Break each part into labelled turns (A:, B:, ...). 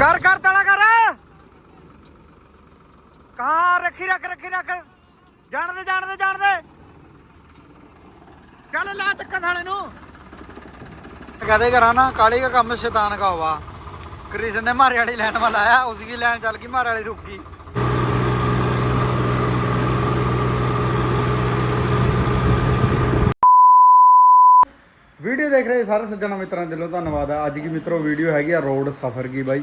A: ਕਰ ਕਰ ਤਲਾ ਕਰ ਕਹਾਂ ਰੱਖੀ ਰੱਖ ਰੱਖੀ ਰੱਖ ਜਾਣ ਦੇ ਜਾਣ ਦੇ ਜਾਣ ਦੇ ਚੱਲ ਲਾ ਤੱਕ ਥਾਲੇ ਨੂੰ ਕਹਦੇ ਕਰਾਂ ਨਾ ਕਾਲੀ ਦਾ ਕੰਮ ਸ਼ੈਤਾਨ का हुआ कृष्ण ने मारे वाली लाइन में लाया उसकी लाइन चल गई मारे वाली रुक गई ਵੀਡੀਓ ਦੇਖ ਰਹੇ ਸਾਰੇ ਸੱਜਣਾ ਮਿੱਤਰਾਂ ਦਿਲੋਂ ਧੰਨਵਾਦ ਆ। ਅੱਜ ਦੀ ਮਿੱਤਰੋ, ਵੀਡੀਓ ਹੈਗੀ ਆ ਰੋਡ ਸਫ਼ਰ ਕੀ ਬਾਈ?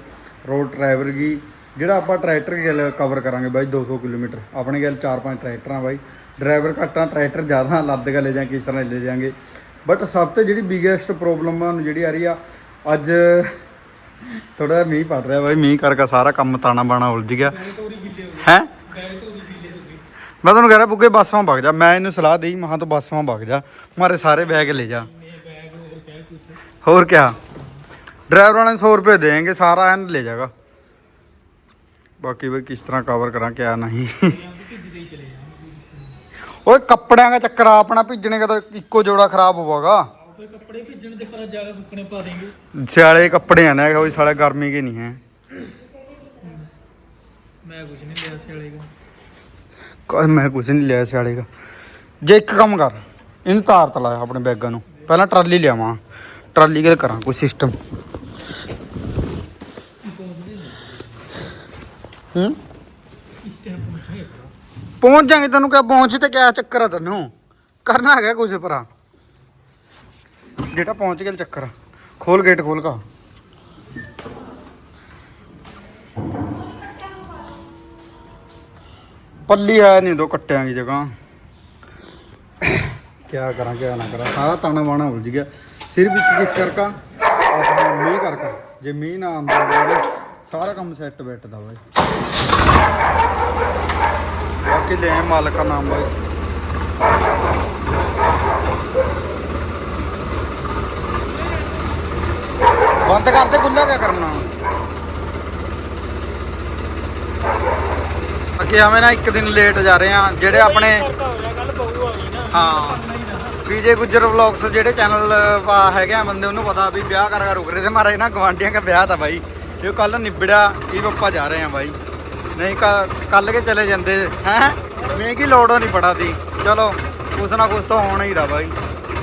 A: ਰੋਡ ਡਰਾਈਵਰ ਦੀ ਜਿਹੜਾ ਆਪਾਂ ਟਰੈਕਟਰ ਗੱਲ ਕਵਰ ਕਰਾਂਗੇ ਬਾਈ 200 ਕਿਲੋਮੀਟਰ। ਆਪਣੇ ਗੱਲ 4-5 ਟਰੈਕਟਰ ਆ ਬਾਈ। ਡਰਾਈਵਰ ਘੱਟਾ ਟਰੈਕਟਰ ਜ਼ਿਆਦਾ ਲੱਦ ਕੇ ਲੈ ਜਾਂ ਕਿਸ ਤਰ੍ਹਾਂ ਲੈ ਜਾਾਂਗੇ। ਬਟ ਸਭ ਤੋਂ ਜਿਹੜੀ ਬਿਗੇਸਟ ਪ੍ਰੋਬਲਮ ਆ ਜਿਹੜੀ ਆ ਰਹੀ ਆ, ਅੱਜ ਥੋੜਾ ਜਿਹਾ ਮੀਂਹ ਪੜ ਰਿਹਾ ਬਾਈ। ਮੀਂਹ ਕਰਕੇ ਸਾਰਾ ਕੰਮ ਤਾਣਾ ਬਾਣਾ ਉਲਝ ਗਿਆ। ਹੈ? ਮੈਂ ਤੁਹਾਨੂੰ ਕਹਿ ਰਿਹਾ, ਬੁੱਗੇ ਬੱਸਾਂ ਵਗ ਜਾ। ਮੈਂ ਇਹਨੂੰ ਸਲਾਹ ਦੇਈ ਮਹਾਂ ਤੋਂ ਬੱਸਾਂ ਵਗ ਜਾ। ਮਾਰੇ ਸਾਰੇ ਬੈਗ ਲੈ ਜਾ। ਹੋਰ ਕਿਆ? ਡਰਾਈਵਰ ਵਾਲੇ ਨੂੰ 100 ਰੁਪਏ ਦੇਣਗੇ ਸਾਰਾ ਐਨ ਲੈ ਜਾਗਾ ਬਾਕੀ ਵੀ ਕਿਸ ਤਰ੍ਹਾਂ ਕਵਰ ਕਰਾਂ ਕਿਆ ਨਹੀਂ। ਓਏ ਕੱਪੜਿਆਂ ਦਾ ਚੱਕਰ ਆ ਆਪਣਾ ਭਿੱਜਣੇ ਕਾ ਤਾਂ ਇੱਕੋ ਜੋੜਾ ਖਰਾਬ ਹੋਵਾਗਾ।
B: ਕੋਈ ਕੱਪੜੇ ਭੇਜਣ ਦੇ ਪਰ ਜਗ੍ਹਾ ਸੁੱਕਣੇ ਪਾ ਦੇਂਗੇ
A: ਸਿਆਲੇ ਕੱਪੜੇ ਆ ਨਾ ਕੋਈ ਸਾਲੇ ਗਰਮੀ ਕੇ ਨਹੀਂ ਹੈ।
B: ਮੈਂ ਕੁਝ ਨਹੀਂ ਲਿਆ ਸਿਆਲੇ ਦਾ।
A: ਕੋਈ ਮੈਂ ਕੁਝ ਨਹੀਂ ਲਿਆ ਸਿਆਲੇ ਦਾ। ਜੇ ਟਰਾਲੀ ਲਿਆਵਾਂ ਕੇ ਕਰਾਂ, ਕੋਈ ਸਿਸਟਮ ਹੂੰ? ਪਹੁੰਚ ਜਾਗੇ ਤੈਨੂੰ ਕਿਆ ਪਹੁੰਚ ਤੇ ਕਿਆ ਚੱਕਰ ਆ ਤੈਨੂੰ? ਕਰਨਾ ਹੈਗਾ ਕੁਝ ਭਰਾ। ਜਿਹੜਾ ਪਹੁੰਚ ਗਿਆ ਚੱਕਰ। ਖੋਲ ਗੇਟ ਖੋਲ ਕਾ ਪੱਲੀ ਹੈ ਨਹੀਂ ਦੋ ਕੱਟਿਆਂ ਦੀ ਜਗ੍ਹਾ। ਕਿਆ ਕਰਾਂ, ਕਿਆ ਨਾ ਕਰਾਂ। ਸਾਰਾ ਤਾਣਾ ਬਾਣਾ ਉਲਝ ਗਿਆ। ਸਿਰ ਵਿੱਚ ਕਿਸ ਕਰਕਾ? ਆਪਣਾ ਮੀਂਹ ਕਰਕਾ। ਜੇ ਮੀਂਹ ਨਾ ਆਉਂਦਾ ਤਾਂ ਸਾਰਾ ਕੰਮ ਸੈੱਟ ਬੈਠਦਾ ਬਾਈ। ਬਾਕੀ ਲੈ ਮਾਲਕ ਦਾ ਨਾਮ ਬਾਈ। ਬੰਦ ਕਰਦੇ ਖੁੱਲਾ ਕਿਆ ਕਰਨਾ? ਬਾਕੀ ਐਵੇਂ ਨਾ ਇੱਕ ਦਿਨ ਲੇਟ ਜਾ ਰਹੇ ਆ ਜਿਹੜੇ ਆਪਣੇ
B: ਕੱਲ ਆ ਗਈ ਨਾ।
A: ਹਾਂ। ਪੀਜੇ ਗੁੱਜਰ ਵਲੌਗਸ ਜਿਹੜੇ ਚੈਨਲ ਹੈਗੇ ਆ ਬੰਦੇ, ਉਹਨੂੰ ਪਤਾ ਵੀ ਵਿਆਹ ਕਰ ਕਰ ਰੁਕ ਰਹੇ ਤੇ ਮਾਰੇ ਨਾ ਗਵਾਂਡੀਆਂ ਦਾ ਵਿਆਹ ਤਾਂ ਬਾਈ ਇਹ ਕੱਲ ਨਿਬੜਿਆ, ਇਹ ਪੱਪਾ ਜਾ ਰਹੇ ਆ ਬਾਈ। ਨਹੀਂ, ਕੱਲ ਕੇ ਚਲੇ ਜਾਂਦੇ, ਹੈ? ਮੈਂ ਕੀ ਲੋੜੋਂ ਨਹੀਂ ਪੜਾ ਦੀ? ਚਲੋ, ਕੁਛ ਨਾ ਕੁਛ ਤਾਂ ਹੋਣਾ ਹੀ ਦਾ ਬਾਈ।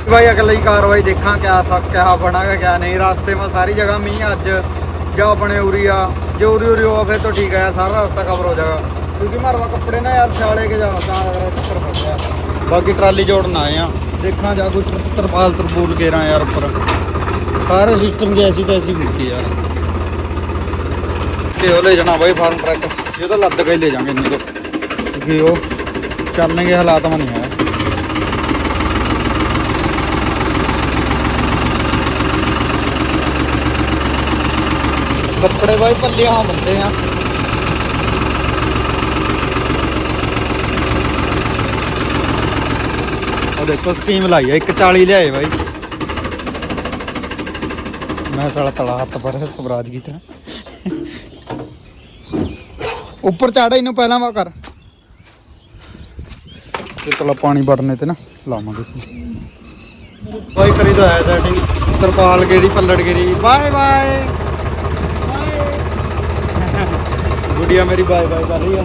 A: ਬਾਈ, ਅਗਲੀ ਕਾਰਵਾਈ ਦੇਖਾਂ ਕਿਆ ਸਭ ਕਿਆ ਬਣਾਗਾ, ਕਿਆ ਨਹੀਂ। ਰਾਸਤੇ ਮਾ ਸਾਰੀ ਜਗ੍ਹਾ ਮੀਂਹ ਅੱਜ। ਜਾਂ ਆਪਣੇ ਉਰੀ ਆ। ਜੇ ਉਰੀ ਉਰੀ ਹੋ ਫਿਰ ਤਾਂ ਠੀਕ ਆ ਸਾਰਾ ਰਸਤਾ ਕਵਰ ਹੋ ਜਾਏਗਾ। ਕਿਉਂਕਿ ਮਾਰਵਾ ਕੱਪੜੇ ਨਾ ਯਾਰ ਸਿਆਲੇ ਕੇ ਜਾਣਾ ਤਾਂ ਅਗਰ ਚੱਕਰ ਫਸ ਗਿਆ। ਬਾਕੀ ਟਰਾਲੀ ਜੋੜਨ ਆਏ ਆ ਦੇਖਾਂ ਜਾ ਕੋਈ ਤਰ- ਤਰਪਾਲ ਤਰਪੂਲ ਕੇਰਾਂ ਯਾਰ ਉੱਪਰ। ਸਾਰੇ ਸਿਸਟਮ ਦੀ ਐਸੀ ਤੈਸੀ ਮੁੱਕੀ ਯਾਰ। ਤੇ ਉਹ ਲੈ ਜਾਣਾ ਬਾਈ ਫਾਰਮ ਟਰੱਕ। ਇਹ ਤਾਂ ਲੱਦ ਕੇ ਹੀ ਲੈ ਜਾਾਂਗੇ ਇੰਨੇ ਤੋਂ ਕਿਉਂਕਿ ਉਹ ਚੱਲਣਗੇ ਹਾਲਾਤ ਮਾ ਨਹੀਂ ਹੈ। ਕੱਪੜੇ ਬਾਈ ਪੱਲੇ ਹਾਂ ਬੰਦੇ ਆ ਉਹ ਦੇਖੋ ਸਕੀਮ ਲਾਈ ਆ, ਇੱਕ 40 ਲਿਆਏ ਬਾਈ। ਮੈਂ ਸਾਲਾ ਤਲਾ ਹੱਥ ਪਰ ਸਵਰਾਜ ਕੀ ਤਰ੍ਹਾਂ। ਉੱਪਰ ਚਾੜਾ ਇਹਨੂੰ ਪਹਿਲਾਂ ਵਾ ਕਰ। ਤੇ ਤਲਾ ਪਾਣੀ ਵੜਨੇ ਤੇ ਨਾ ਲਾਵਾਂਗੇ ਸੀ ਬਾਈ ਕਰੀ ਤਾਂ ਹੈ ਸੈਟਿੰਗ ਤਰਪਾਲ ਗੇੜੀ, ਪੱਲੜ ਗੇੜੀ। Bye bye. ਗੁੜੀਆ ਮੇਰੀ ਬਾਏ ਬਾਏ ਕਰ ਰਹੀ ਆ।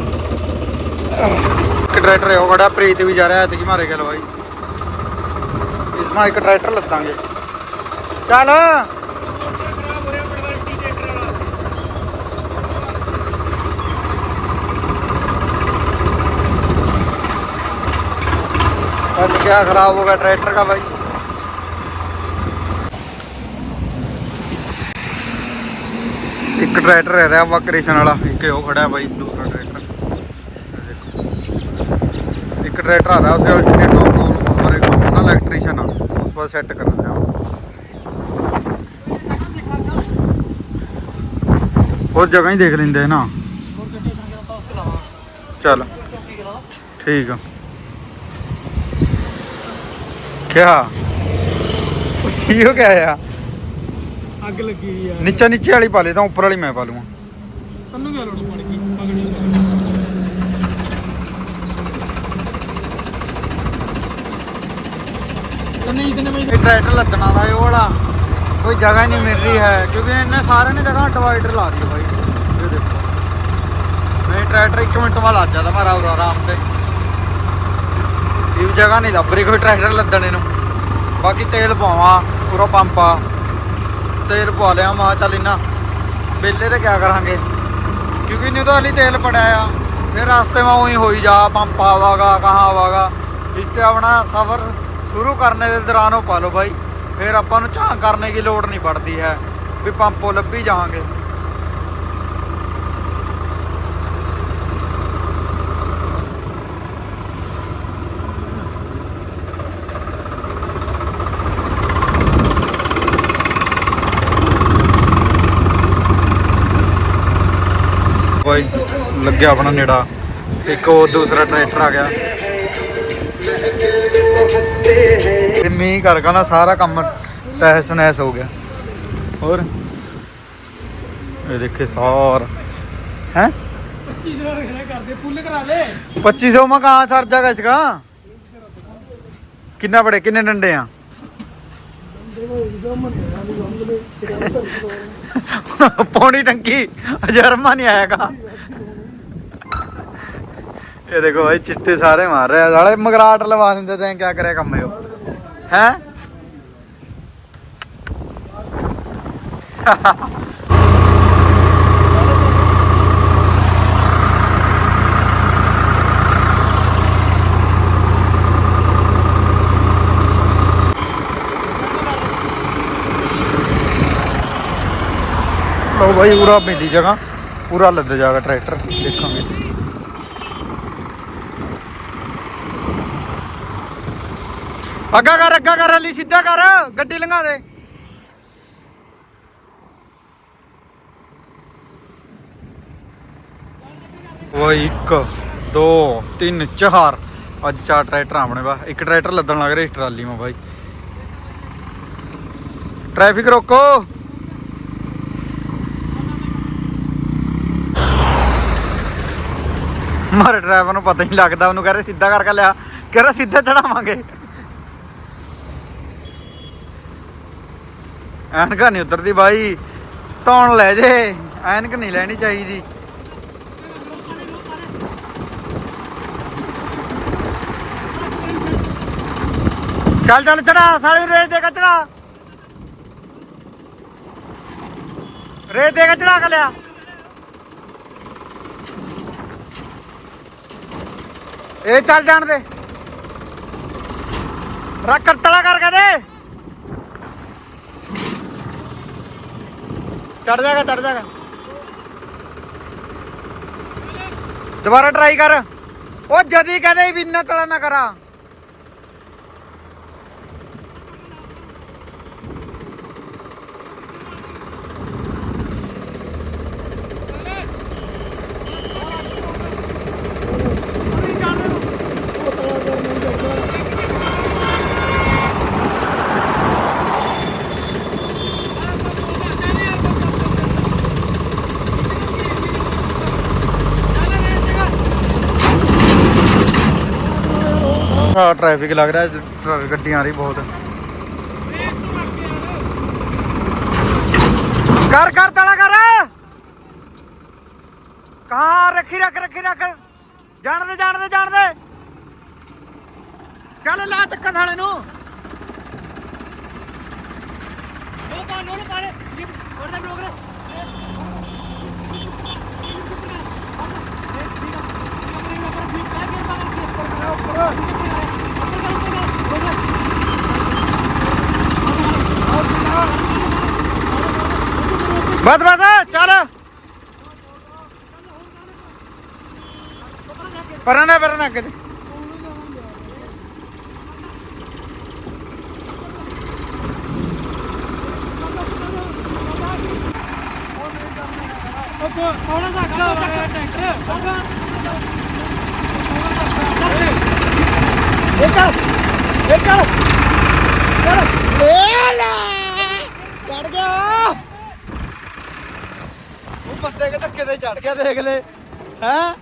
A: ਇੱਕ ਟਰੈਕਟਰ ਹੈ ਖੜਾ, ਪ੍ਰੀਤ ਵੀ ਜਾ ਰਿਹਾ ਤੇ ਮਾਰੇ ਗੱਲ ਬਾਈ। ਇਸ ਮਾ ਇੱਕ ਟਰੈਕਟਰ ਲੱਦਾਂਗੇ ਚੱਲ कल क्या खराब होगा ट्रैक्टर का भाई ਇੱਕ ਟਰੈਕਟਰ ਰਹਿ ਰਿਹਾ ਵਾ ਕ੍ਰਿਸ਼ਨ ਵਾਲਾ ਇੱਕ ਉਹ ਖੜਾ ਹੈ ਬਾਈ ਦੂਸਰਾ ਟਰੈਕਟਰ ਇਹ ਦੇਖੋ। ਇੱਕ ਟਰੈਕਟਰ ਆ ਰਿਹਾ ਉਸੇ ਅਲਟਰਨੇਟ ਤੋਂ ਤੋਂ ਹਮਾਰੇ को ना ਆਪਾਂ ਸੈੱਟ ਕਰਨਾ ਹੋਰ ਜਗ੍ਹਾ ਹੀ ਦੇਖ ਲੈਂਦੇ ਨਾ। ਚੱਲ। ਠੀਕ ਆ। ਕਿਆ? ਕੀ ਹੋ ਗਿਆ ਆ
B: ਅੱਗ ਲੱਗੀ ਹੋਈ ਆ।
A: ਨੀਚੇ ਨੀਚੇ ਵਾਲੀ ਪਾ ਲੇ ਤਾਂ ਉੱਪਰ ਵਾਲੀ ਮੈਂ ਪਾ ਲੂੰਗਾ।
B: ਤੈਨੂੰ ਕੀ ਲੋੜ
A: ਇਹ ਟਰੈਕਟਰ ਲੱਦਣਾ ਵਾਲਾ ਇਹ ਉਹ ਵਾਲਾ। ਕੋਈ ਜਗ੍ਹਾ ਨਹੀਂ ਮਿਲ ਰਹੀ ਹੈ, ਕਿਉਂਕਿ ਇਹਨੇ ਸਾਰਿਆਂ ਨੇ ਜਗ੍ਹਾ ਡਿਵਾਈਡਰ ਲਾ ਦਿੱਤੀ ਬਾਈ। ਇਹ ਦੇਖੋ। ਨਹੀਂ ਟਰੈਕਟਰ 1 ਮਿੰਟ ਬਾਅਦ ਲੱਗ ਜਾਂਦਾ ਮਾਰਾ ਉਰਾ ਆਰਾਮ ਤੇ। ਇਹ ਜਗ੍ਹਾ ਨਹੀਂ ਲੱਭ ਰਹੀ ਕੋਈ ਟਰੈਕਟਰ ਲੱਦਣੇ ਨੂੰ ਬਾਕੀ ਤੇਲ ਪਾਵਾਂ ਪੂਰਾ ਪੰਪ ਆ। ਤੇਲ ਪਵਾ ਲਿਆ ਮਾ ਚੱਲ ਇੰਨਾ ਬੇਲੇ ਤੇ ਕਿਆ ਕਰਾਂਗੇ। ਕਿਉਂਕਿ ਨਹੀਂ ਤਾਂ ਹਲੀ ਤੇਲ ਪੜਿਆ ਆ ਫਿਰ ਰਸਤੇ ਮਾ ਉਹੀ ਹੋਈ ਜਾ, ਪੰਪ ਆਵਾਗਾ, ਕਹਾਂ ਆਵਾਗਾ। ਇਸ ਤੇ ਆਪਣਾ ਸਫ਼ਰ ਸ਼ੁਰੂ ਕਰਨੇ ਦੇ ਦੌਰਾਨ ਉਹ ਪਾ ਲਓ ਬਾਈ। ਫਿਰ ਆਪਾਂ ਨੂੰ ਝਾਂ ਕਰਨੇ ਦੀ ਲੋੜ ਨਹੀਂ ਪੜਦੀ ਹੈ। ਵੀ ਪੰਪੋ ਲੱਭੀ ਜਾਵਾਂਗੇ। ਬਾਈ, ਲੱਗਿਆ ਆਪਣਾ ਨੇੜਾ। ਇੱਕ ਉਹ ਦੂਸਰਾ ਟਰੈਕਟਰ ਆ ਗਿਆ। ਮੀਂਹ ਕਰਕੇ ਨਾ ਸਾਰਾ ਕੰਮ ਤਹਿਸ ਨਹਿਸ ਹੋ ਗਿਆ ਹੋਰ ਇਹ ਦੇਖੇ ਸਾਰ ਹੈ
B: 25 ਰੁਪਏ ਖੜਾ ਕਰਦੇ ਫੁੱਲ ਕਰਾ ਲੈ
A: 2500 ਮੈਂ ਕਹਾਂ ਸਰ ਜਾਗਾ ਇਸਕਾ ਕਿੰਨਾ ਬੜੇ ਕਿੰਨੇ ਡੰਡੇ ਆ ਪੌਣੀ ਟੰਕੀ ਅਜਰਮਾ ਨਹੀਂ ਆਏਗਾ ਇਹ ਦੇਖੋ ਭਾਈ ਚਿੱਟੇ ਸਾਰੇ ਮਾਰ ਰਿਹਾ। ਸਾਲੇ ਮਗਰਾਟ ਲਵਾ ਦਿੰਦੇ ਤੈਂ ਕਿਆ ਕਰਿਆ ਕੰਮ ਇਹ? ਹੈ? ਲਓ ਭਾਈ ਪੂਰਾ ਮਿਲੀ ਜਗ੍ਹਾ, ਪੂਰਾ ਲੱਦ ਜਾਗਾ ਟਰੈਕਟਰ, ਦੇਖਾਂਗੇ। ਅੱਗਾ ਕਰ ਅੱਗਾ ਕਰ ਅਲੀ ਸਿੱਧਾ ਕਰ, ਗੱਡੀ ਲੰਘਾ ਦੇ। ਉਹ ਇੱਕ, ਦੋ, ਤਿੰਨ, ਚਾਰ। ਅੱਜ ਚਾਰ ਟਰੈਕਟਰ ਆਵਣੇ ਵਾ। ਇੱਕ ਟਰੈਕਟਰ ਲੱਦਣ ਲੱਗ ਰਿਹਾ, ਇਸ ਟਰਾਲੀ ਮਾ ਬਾਈ। ਟ੍ਰੈਫਿਕ ਰੋਕੋ। ਮਾਰੇ ਡਰਾਈਵਰ ਨੂੰ ਪਤਾ ਹੀ ਲੱਗਦਾ, ਉਹਨੂੰ ਕਹ ਰਿਹਾ, ਸਿੱਧਾ ਕਰਕੇ ਲਿਆ। ਕਹ ਰਿਹਾ, ਸਿੱਧਾ ਚੜਾਵਾਂਗੇ। ਐਨਕਾਂ ਨਹੀਂ ਉਤਰਦੀ ਬਾਈ। ਤੌਣ ਲੈ ਜੇ ਐਨਕ ਨਹੀਂ ਲੈਣੀ ਚਾਹੀਦੀ। ਚੱਲ ਚੱਲ, ਚੜਾ, ਸਾਲੀ ਰੇਤ ਦੇ ਕਚੜਾ ਰੇਤ ਦੇ ਕਚੜਾ ਕ ਲਿਆ। ਇਹ ਚੱਲ ਜਾਣ ਦੇ। ਰੱਖ ਤਲਾ ਕਰਕੇ ਦੇ। ਚੜ ਜਾਗਾ ਚੜ ਜਾਗਾ ਦੁਬਾਰਾ ਟਰਾਈ ਕਰ। ਉਹ ਜਦੀ ਕਹਦੇ ਵੀ ਇੰਨਾ ਤਲਾ ਨਾ ਕਰਾ। ਹਾਂ ਟ੍ਰੈਫਿਕ ਲੱਗ ਰਿਹਾ, ਟਰ- ਗੱਡੀਆਂ ਆ ਰਹੀ ਬਹੁਤ। ਕਰ ਕਰ, ਤਲਾ ਕਰ। ਕਹਾਂ ਰੱਖੀ ਰੱਖ ਰੱਖੀ ਰੱਖ। ਜਾਣਦੇ ਜਾਣਦੇ ਜਾਣਦੇ ਚੱਲ ਲਾ ਤੱਕ ਥਾਲੇ ਨੂੰ।
B: ਉਹ ਪਾ ਪਾਰੇ ਉਹਦਾ
A: ਬਸ ਬਸ ਚੱਲ ਪਰਾਂ ਨਾ ਪਰਾਂ ਨਾ ਅੱਗੇ ਤੇ।
B: ਉਹ ਥੋੜਾ ਸਾ ਖੜਾ ਹੋਇਆ ਟਰੈਕਟਰ ਇੱਕ ਇੱਕ
A: ਚੜ ਗਿਆ ਉਹ ਬੰਦੇ ਕੇ ਧੱਕੇ ਤੇ ਚੜ ਗਿਆ ਦੇਖ ਲੈ। ਹੈ?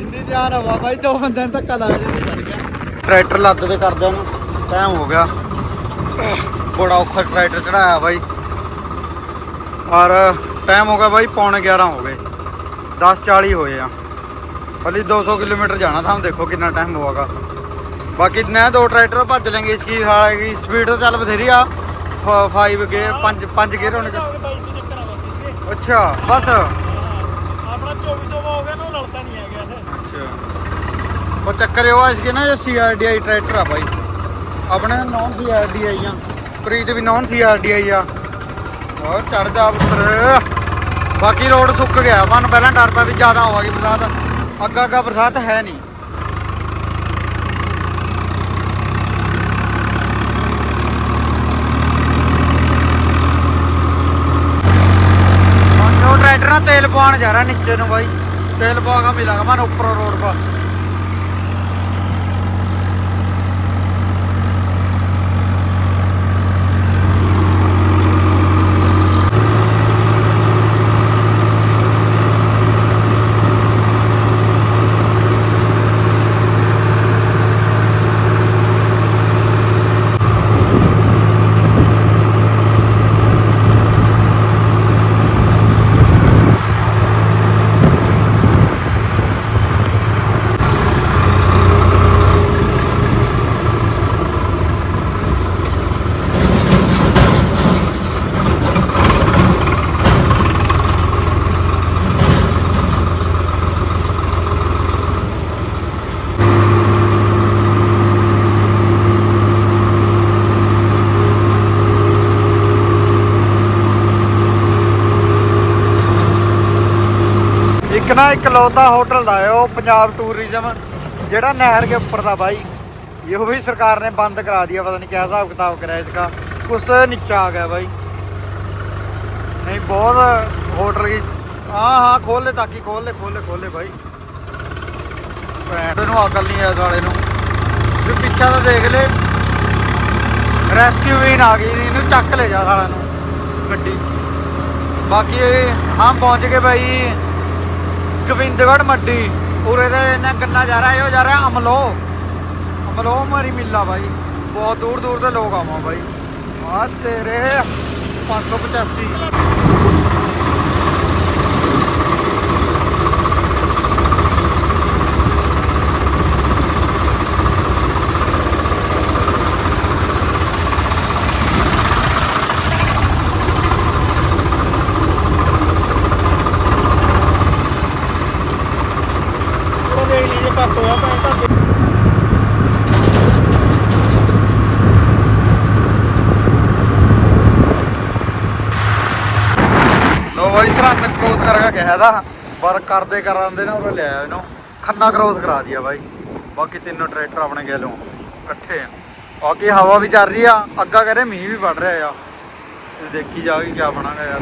A: ਇੰਨੀ ਜਾਨ ਹਵਾ ਬਾਈ ਦੋ ਬੰਦਿਆਂ ਨੂੰ ਧੱਕਾ ਲੱਗ ਜੇ ਚੜ ਗਿਆ ਟਰੈਕਟਰ ਲੱਦ ਦੇ ਕਰਦਿਆਂ ਨੂੰ ਟਾਈਮ ਹੋ ਗਿਆ। ਬੜਾ ਔਖਾ ਟਰੈਕਟਰ ਚੜਾਇਆ ਬਾਈ। ਔਰ ਟਾਈਮ ਹੋ ਗਿਆ ਬਾਈ ਪੌਣੇ 11 ਹੋ ਗਏ। 10:40 ਹੋਏ ਆ। ਹਲੀ 200 ਕਿਲੋਮੀਟਰ ਜਾਣਾ ਤਾਂ ਦੇਖੋ ਕਿੰਨਾ ਟਾਈਮ ਹੋਗਾ ਬਾਕੀ ਨੇ ਦੋ ਟਰੈਕਟਰ ਭੱਜ ਲੈਂਗੇ ਇਸ ਕੀ ਹਾਲੇ ਸਪੀਡ ਤਾਂ ਚੱਲ ਬਥੇਰੀ ਆ। 5 ਗੇ 5 5 ਗੇਅਰ ਹੋਣੇ ਚਾਹੀਦੇ।
B: ਹੋ ਗਏ 2200 ਚੱਕਰ ਆ ਬਸ ਇਸਦੇ
A: ਅੱਛਾ ਬਸ
B: ਆਪਣਾ 2400 ਹੋ ਗਿਆ ਨਾ ਉਹ ਲੜਦਾ ਨਹੀਂ ਹੈਗਾ ਇਹ
A: ਅੱਛਾ ਉਹ ਚੱਕਰ ਇਹ ਆ ਇਸਕੇ ਨਾ ਇਹ ਸੀਆਰਡੀਆਈ ਟਰੈਕਟਰ ਆ ਬਾਈ। ਆਪਣੇ ਨੌਨ ਸੀਆਰਡੀਆਈ ਆ। ਪ੍ਰੀਤ ਵੀ ਨੌਨ ਸੀਆਰਡੀਆਈ ਆ। ਹੋਰ ਚੜ ਜਾ ਉੱਪਰ ਬਾਕੀ ਰੋਡ ਸੁੱਕ ਗਿਆ। ਮਨ ਪਹਿਲਾਂ ਡਰਦਾ ਵੀ ਜ਼ਿਆਦਾ ਹੋਵੇਗੀ ਬਰਸਾਤ। ਅੱਗਾ ਅੱਗਾ ਬਰਸਾਤ ਹੈ ਨਹੀਂ। ਉਹ ਟਰੈਕਟਰ ਨਾਲ ਤੇਲ ਪਵਾਉਣ ਜਾ ਰਿਹਾ ਨੀਚੇ ਨੂੰ ਬਾਈ। ਤੇਲ ਪਵਾ ਕੇ ਮਿਲਾਂਗਾ ਮਨ ਉੱਪਰ ਰੋਡ 'ਪਾ। ਇੱਕ ਨਾ ਇੱਕ ਲੋਤਾ ਹੋਟਲ ਦਾ ਹੈ ਉਹ, ਪੰਜਾਬ ਟੂਰਿਜ਼ਮ, ਜਿਹੜਾ ਨਹਿਰ ਕੇ ਉੱਪਰ ਦਾ ਬਾਈ। ਇਹੋ ਵੀ ਸਰਕਾਰ ਨੇ ਬੰਦ ਕਰਾ ਦਿਆ ਪਤਾ ਨਹੀਂ ਕਿਆ ਹਿਸਾਬ ਕਿਤਾਬ ਕਰਿਆ ਇਸका ਕੁਛ ਤੋਂ ਨੀਚਾ ਆ ਗਿਆ ਬਾਈ। ਨਹੀਂ, ਬਹੁਤ ਹੋਟਲ ਕੀ ਹਾਂ ਹਾਂ ਖੋਲ ਲੈ ਤਾਕੀ ਖੋਲ ਲੈ ਖੋਲ ਲੈ ਖੋਲ ਲੈ ਬਾਈ। ਭੈਣ ਨੂੰ ਅਕਲ ਨਹੀਂ ਆ ਸਾਲੇ ਨੂੰ। ਵੀ ਪਿੱਛਾ ਤਾਂ ਦੇਖ ਲੈ। ਰੈਸਕਿਊ ਵੀਨ ਆ ਗਈ, ਇਹਨੂੰ ਚੱਕ ਲੈ ਜਾ ਸਾਲਿਆਂ ਨੂੰ। ਗੱਡੀ। ਬਾਕੀ ਇਹ- ਹਾਂ, ਪਹੁੰਚ ਗਏ ਬਾਈ। ਗੋਬਿੰਦਗੜ੍ਹ ਮੱਡੀ। ਉਰੇ ਦੇ ਇਹਨਾਂ ਗੰਨਾ ਜਾ ਰਿਹਾ, ਇਹ ਜਾ ਰਿਹਾ ਅਮਲੋ। ਅਮਲੋ ਮਾਰੀ ਮਿੱਲਾ ਬਾਈ। ਬਹੁਤ ਦੂਰ ਦੂਰ ਦੇ ਲੋਕ ਆਵਾਂ ਬਾਈ। ਆ ਤੇਰੇ 585
B: ਉਹ ਦੇਖ ਲਈ ਜੇ ਘੱਟ ਹੋਇਆ ਭੈਣ ਤਾਂ
A: ਲੋ ਬਾਈ ਸਰਹੰਦ ਕ੍ਰੋਸ ਦਾ, ਪਰ ਕਰਦੇ ਕਰਾਂਦੇ ਨਾ ਉਹ ਲਿਆ ਇਹਨੂੰ। ਖੰਨਾ ਕ੍ਰੋਸ ਕਰਾ ਦਿਆ ਬਾਈ। ਬਾਕੀ ਤਿੰਨੋਂ ਟਰੈਕਟਰ ਆਪਣੇ ਗਏ ਇਕੱਠੇ ਆ। ਬਾਕੀ ਹਵਾ ਵੀ ਚੱਲ ਰਹੀ ਆ, ਅੱਗਾ ਕਰੇ ਮੀਂਹ ਵੀ ਪੜ ਰਿਹਾ ਆ। ਦੇਖੀ ਜਾਊਗੀ ਕੀ ਬਣਾਗਾ ਯਾਰ।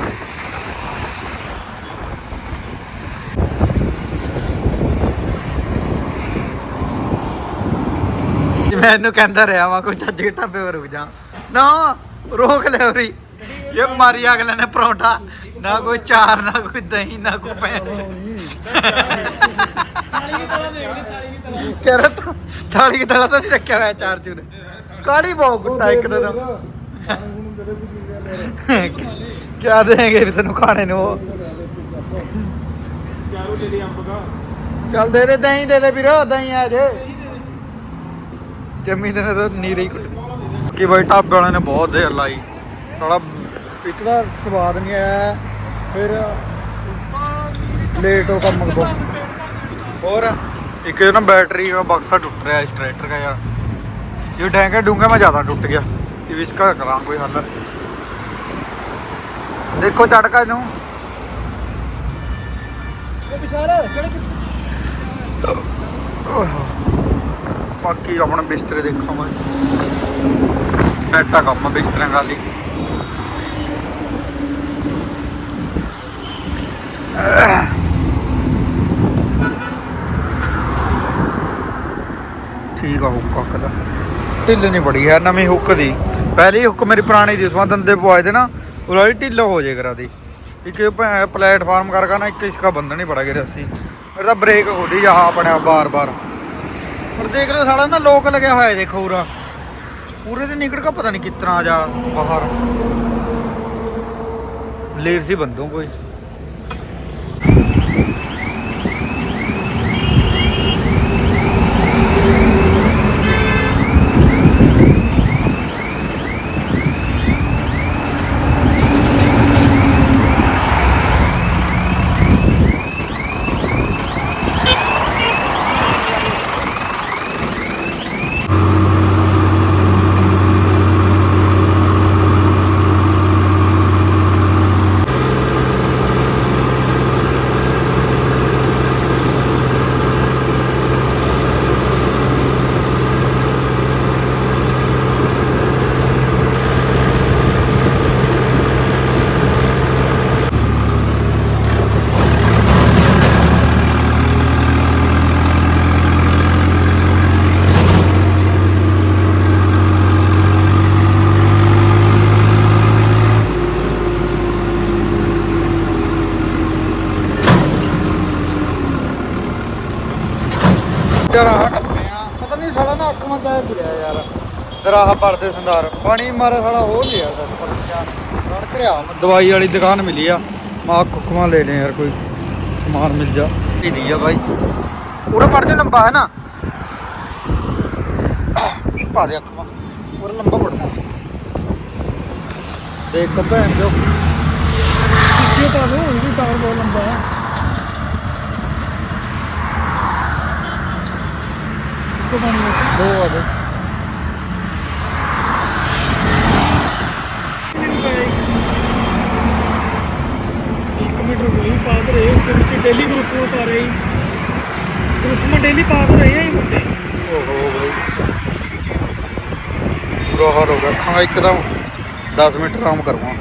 A: ਮੈਂ ਇਹਨੂੰ ਕਹਿੰਦਾ ਰਿਹਾ ਵਾ, ਕੋਈ ਚੱਜ ਢਾਬੇ 'ਤੇ ਰੁਕ ਜਾ। ਨਾ, ਰੋਕ ਲੈ ਉਰੀ। ਇਹ ਮਾਰੀ ਅਗਲੇ ਨੇ ਪਰੌਂਠਾ। ਨਾ ਕੋਈ ਚਾਰ, ਨਾ ਕੋਈ ਦਹੀਂ, ਨਾ ਕੋਈ ਪੈਂਟ ਕਹਿ ਰਿਹਾ ਥਾਲੀ ਕੀ ਤਲਾ ਤਾਂ ਨਹੀਂ ਰੱਖਿਆ ਹੋਇਆ ਚਾਰ ਚੂਰ। ਕਾੜੀ ਬਹੁਤ ਗੁੱਟਾ ਇੱਕ ਦੇ ਤਾਂ ਕਿਆ ਦੇਂਗੇ ਵੀ ਤੈਨੂੰ ਖਾਣੇ ਨੂੰ ਉਹ?
B: ਚਾਰੋ ਦੇ ਦੇ ਅੰਬ ਦਾ
A: ਚੱਲ ਦੇ ਦੇ ਦਹੀਂ, ਦੇ ਦੇ ਵੀਰੋ, ਦਹੀਂ ਆ ਜੇ। ਜੰਮੀ ਦੇ ਨੇ ਤਾਂ ਨੀਰੇ ਹੀ ਕੁੱਟ ਕਿ ਬਾਈ ਢਾਬੇ ਵਾਲਿਆਂ ਨੇ ਬਹੁਤ ਦੇਰ ਲਾਈ। ਥੋੜਾ ਇੱਕ ਦਾ ਸਵਾਦ ਨਹੀਂ ਆਇਆ। ਫਿਰ ਲੇਟ ਹੋ ਕੰਮ ਕੋ। ਹੋਰ ਇੱਕ ਇਹ ਨਾ ਬੈਟਰੀ ਦਾ ਬਕਸਾ ਟੁੱਟ ਰਿਹਾ ਇਸ ਟਰੈਕਟਰ ਦਾ ਯਾਰ। ਇਹ ਡੈਂਗਾ ਡੂੰਗਾ ਮੈਂ ਜ਼ਿਆਦਾ ਟੁੱਟ ਗਿਆ। ਤੇ ਵੀ ਇਸਕਾ ਕਰਾਂ ਕੋਈ ਹੱਲ। ਦੇਖੋ ਝਟਕਾ ਇਹਨੂੰ।
B: ਉਹ ਵਿਚਾਰ ਕਿਹੜੇ
A: ਬਾਕੀ ਆਪਣਾ ਬਿਸਤਰੇ ਦੇਖਾਂ ਮੈਂ ਸੈੱਟ ਆ ਕੰਮ ਬਿਸਤਰਿਆਂ ਗਾਲੀ ਠੀਕ ਆ ਹੁੱਕ ਹੁੱਕ ਦਾ। ਢਿੱਲ ਨਹੀਂ ਬੜੀ ਹੈ, ਨਵੀਂ ਹੁੱਕ ਦੀ। ਪਹਿਲੀ ਹੁੱਕ ਮੇਰੀ ਪੁਰਾਣੀ ਦੀ ਉਸਮਾਂ ਦੰਦੇ ਪਵਾਏ ਦੇ ਨਾ, ਉਹ ਵਾਲੀ ਢਿੱਲ ਹੋ ਜੇ ਕਰਾ ਦੀ। ਇੱਕ ਪਲੇਟਫਾਰਮ ਕਰਕੇ ਨਾ, ਇੱਕ ਇਸਕਾ ਬੰਧਨ ਨਹੀਂ ਬੜਾ ਗਿਆ ਸੀ। ਫਿਰ ਤਾਂ ਬ੍ਰੇਕ ਖੋਲੀ ਆਪਣੇ ਆਪਣਾ ਬਾਰ-ਬਾਰ। ਪਰ ਦੇਖ ਲਓ ਸਾਡਾ ਨਾ, ਲੋਕ ਲੱਗਿਆ ਹੋਇਆ ਦੇਖੋ ਉਰਾ ਪੂਰੇ ਤੇ ਨਿਕੜ ਕਾ ਪਤਾ ਨਹੀਂ ਕਿਤਨਾ ਜਾ ਬਾਹਰ। ਲੇਰ ਸੀ ਬੰਦੋਂ ਕੋਈ। ਗਰਾਹ ਭਰਦੇ ਸੰਧਾਰ। ਪਾਣੀ ਮਾਰਾ ਸਾਲਾ ਹੋ ਲਿਆ ਸੱਤ ਪਰਚਾ ਕਰਿਆ ਦਵਾਈ ਵਾਲੀ ਦੁਕਾਨ ਮਿਲੀ ਆ। ਮਾ ਕੁਕਮਾ ਲੈਣੇ ਯਾਰ ਕੋਈ ਸਮਾਨ ਮਿਲ ਜਾ। ਭੇਜੀ ਆ ਬਾਈ। ਉਰੇ ਪੜ ਜਾ ਲੰਬਾ ਹੈ ਨਾ ਇਹ ਪਾ ਦੇ ਅੱਖਾਂ। ਉਰੇ ਲੰਬਾ ਪੜਨਾ। ਦੇਖ ਭੈਣ ਜੋ
B: ਸਿੱਕੇ ਤਾਂ ਨੂੰ ਹਿੰਦੀ ਸਾਰ ਬਹੁਤ ਲੰਬਾ ਹੈ। ਕੋ ਬਣੀ
A: ਦੋ ਆ ਦੇ।
B: ਦੇ ਵਿੱਚ ਡੇਲੀ ਗਰੁੱਪ ਨੂੰ ਪਾ ਰਹੇ। ਗਰੁੱਪ ਨੂੰ ਡੇਲੀ ਪਾ ਰਹੇ ਆ ਇਹ ਮੁੰਡੇ।
A: ਓਹੋ ਬਾਈ। ਬੁਰਾ ਹਾਲ ਹੋ ਗਿਆ। ਖਾਂ ਇੱਕਦਮ 10 ਮਿੰਟ ਆਰਾਮ ਕਰਵਾ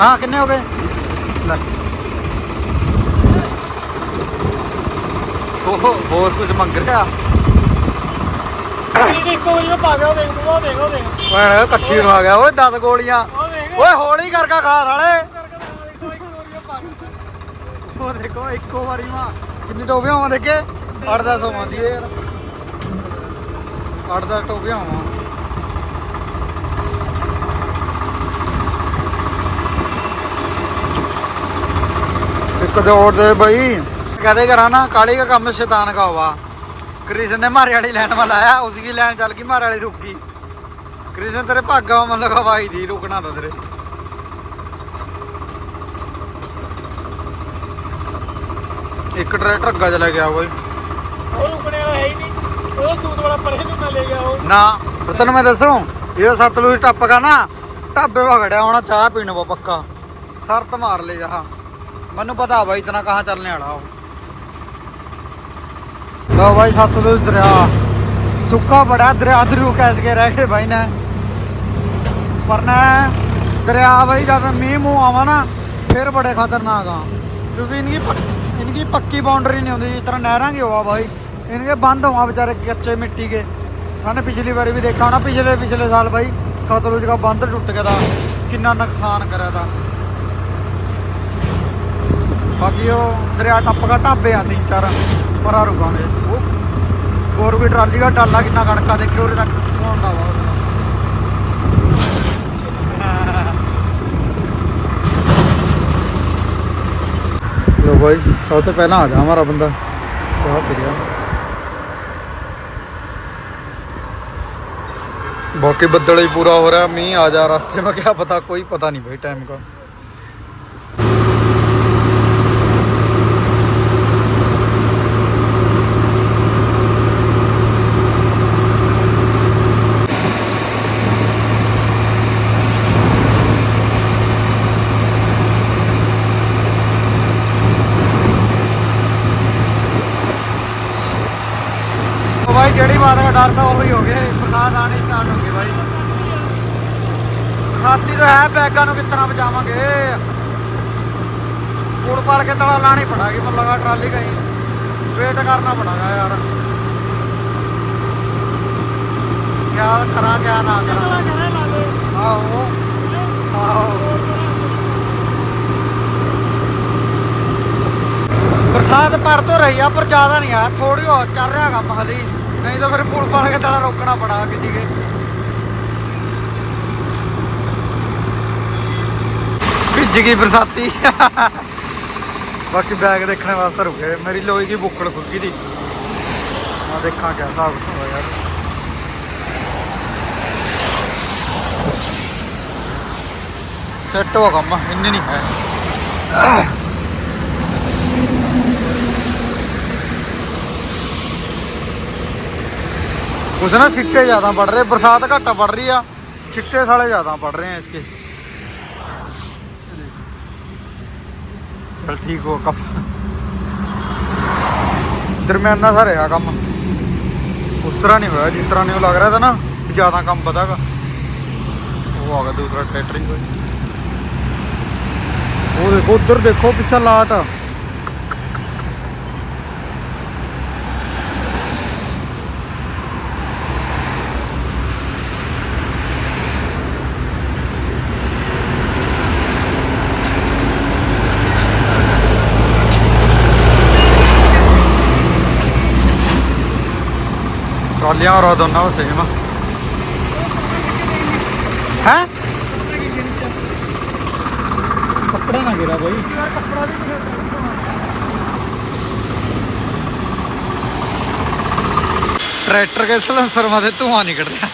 A: ਹਾਂ ਕਿੰਨੇ ਹੋ ਗਏ? ਲੈ। ਓਹੋ ਹੋਰ ਕੁਝ ਮੰਗ ਰਿਹਾ?
B: ਇਹਦੇ ਇੱਕ ਵਾਰੀ ਉਹ ਪਾ ਗਿਆ ਉਹ ਉਹ ਦੇਖ ਉਹ ਦੇਖ।
A: ਭੈਣ ਇਕੱਠੀ ਨੂੰ ਆ ਗਿਆ ਓਏ 10 ਗੋਲੀਆਂ।
B: ਉਹ ਦੇਖ।
A: ਓਏ ਹੌਲੀ ਕਰਕੇ ਖਾ ਸਾਲੇ ਉਹ ਦੇਖੋ ਇੱਕੋ ਵਾਰੀ ਮਾ। ਕਿੰਨੀ ਟੋਪੀਆਂ ਹੋਵਾਂ ਦੇਖੇ? 8-10 ਹੋਵਾਂ ਦੀ ਯਾਰ 8-10 ਹੋਵਾਂ ਇੱਕ ਦੌੜ ਦੇ ਬਈ ਕਹਦੇ ਕਰਾਂ ਨਾ ਕਾਲੀ ਦਾ ਕੰਮ ਸ਼ੈਤਾਨ का हुआ कृष्ण ने मारे वाली लाइन में लाया उसकी लाइन चल गई मारे वाली रुक गई कृष्ण तेरे भागा में मतलब हवाई थी रुकना था तेरे ਇੱਕ ਟਰੈਕਟਰ ਅੱਗਾ ਚਲਾ ਗਿਆ ਬਈ
B: वो रुकने वाला है ही नहीं वो सूद वाला परे में ना ले गया वो
A: ਨਾ ਤੈਨੂੰ ਮੈਂ ਦੱਸੂ ਇਹ ਸਤਲੁਜ ਟੱਪ ਗਾ ਨਾ ਢਾਬੇ ਵਾ ਖੜਿਆ ਹੋਣਾ ਚਾਹ ਪੀਣ ਵਾ ਪੱਕਾ ਸਰਤ ਮਾਰ ਲੈ ਜਾ ਮੈਨੂੰ ਪਤਾ ਬਾਈ ਇਤਨਾ ਕਹਾਂ ਚੱਲਨੇ ਵਾਲਾ ਉਹ। ਲਓ ਬਾਈ ਸੱਤ ਦੇ ਦਰਿਆ। ਸੁੱਕਾ ਬੜਾ ਦਰਿਆ ਦਰਿਓ ਕੈਸ ਕੇ ਰਹਿ ਗਏ ਬਾਈ ਨੇ। ਪਰ ਨਾ ਦਰਿਆ ਬਾਈ ਜਦ ਮੀਂਹ ਮੂੰਹ ਆਵਾ ਨਾ, ਫਿਰ ਬੜੇ ਖਤਰਨਾਕ ਆ। ਕਿਉਂਕਿ ਇਨਕੀ ਇਨਕੀ ਪੱਕੀ ਬਾਉਂਡਰੀ ਨਹੀਂ ਹੁੰਦੀ, ਜਿਸ ਤਰ੍ਹਾਂ ਨਹਿਰਾਂ ਕੀ ਹੋਆ ਬਾਈ। ਇਨਕੇ ਬੰਦ ਹੋਆ ਵਿਚਾਰੇ ਕੱਚੇ ਮਿੱਟੀ ਕੇ। ਸਾਨੇ ਪਿਛਲੀ ਵਾਰੀ ਵੀ ਦੇਖਾ ਹੋਣਾ, ਪਿਛਲੇ ਪਿਛਲੇ ਸਾਲ ਬਾਈ ਸਤਲੁਜ ਦਾ ਬੰਦ ਟੁੱਟ ਗਿਆ ਦਾ ਕਿੰਨਾ ਨੁਕਸਾਨ ਕਰਿਆ ਦਾ बाकी दरिया टप का ढाबे आ तीन चार ਚਾਰ रुका ਰੁਕਾਂ ਦੇ ਉਹ ਹੋਰ ਵੀ ਟਰਾਲੀ ਦਾ ਟਾਲਾ ਕਿੰਨਾ ਗੜਕਾ ਦੇਖਿਓ भाई सब तो पहला आ जा हमारा बंदा बाकी बदल ही पूरा हो रहा है मीह आ जा रास्ते में क्या पता कोई पता नहीं भाई टाइम का ਤਾਂ ਹੈ ਬੈਗਾਂ ਨੂੰ ਕਿਸ ਤਰ੍ਹਾਂ ਬਚਾਵਾਂਗੇ? ਕੋੜ ਪਾੜ ਕੇ ਤੜਾ ਲਾਣੀ ਪੜਾਗੀ ਪਰ ਲਗਾ ਟਰਾਲੀ ਕਹੀਂ। ਵੇਟ ਕਰਨਾ ਪੜਾਗਾ ਯਾਰ। ਕਿਆ ਕਰਾਂ ਕਿਆ ਨਾ ਕਰਾਂ। ਆਹੋ। ਆਹੋ। ਬਰਸਾਤ ਪਰ ਤੋਂ ਰਹੀ ਆ ਪਰ ਜ਼ਿਆਦਾ ਨਹੀਂ ਆ। ਥੋੜੀ ਹੋ ਚੱਲ ਰਿਹਾ ਕੰਮ ਹਲੀ ਨਹੀਂ ਤਾਂ ਫਿਰ ਪੁਲ ਪਾੜ ਕੇ ਤੜਾ ਰੋਕਣਾ ਪੜਾ ਕਿਸੇ ਕੇ ਭਿੱਜ ਗਈ ਬਰਸਾਤੀ। ਬਾਕੀ ਬੈਗ ਦੇਖਣ ਵਾਸਤੇ ਰੁਕੇ ਮੇਰੀ ਲੋਈ ਦੀ ਬੁੱਕੜ ਖੁੱਲ ਗਈ ਦੀ। ਆ ਦੇਖਾਂ ਕਿਆ ਹਿਸਾਬ ਹੋਇਆ ਯਾਰ। ਸੈੱਟ ਹੋ ਕੰਮ, ਇੰਨੇ ਨਹੀਂ ਹੈ। ਕੁਛ ਨਾ ਛਿੱਟੇ ਜ਼ਿਆਦਾ ਪੜ ਰਹੇ, ਬਰਸਾਤ ਘੱਟ ਪੜ ਰਹੀ ਆ। ਛਿੱਟੇ ਸਾਲੇ ਜ਼ਿਆਦਾ ਪੜ ਰਹੇ ਆ ਇਸਕੇ ਚਲ ਠੀਕ ਹੋ ਕੰਮ। ਦਰਮਿਆਨਾ ਸਾ ਰਿਹਾ ਕੰਮ। ਉਸ ਤਰ੍ਹਾਂ ਨਹੀਂ ਹੋਇਆ, ਜਿਸ ਤਰ੍ਹਾਂ ਨਹੀਂ ਲੱਗ ਰਿਹਾ ਤਾਂ ਨਾ ਜ਼ਿਆਦਾ ਕੰਮ ਵਧਾਗਾ। ਉਹ ਆ ਗਿਆ ਦੂਸਰਾ ਟਰੈਕਟਰ ਹੀ ਉਹ ਦੇਖੋ, ਉਧਰ ਦੇਖੋ ਪਿੱਛੇ ਲਾਟ। ਆ ਟਰਾਲੀਆਂ ਔਰ ਦੋਨਾਂ ਉਹ ਸੇਮ ਹੈ? ਕੱਪੜਾ ਨਾ ਗਿਰਾ ਬਾਈ
B: ਯਾਰ ਕੱਪੜਾ ਵੀ ਨਹੀਂ
A: ਟਰੈਕਟਰ ਕੇ ਸਲੈਂਸਰ ਮਾਦੇ ਧੂਆਂ ਨਿਕਲ ਰਿਹਾ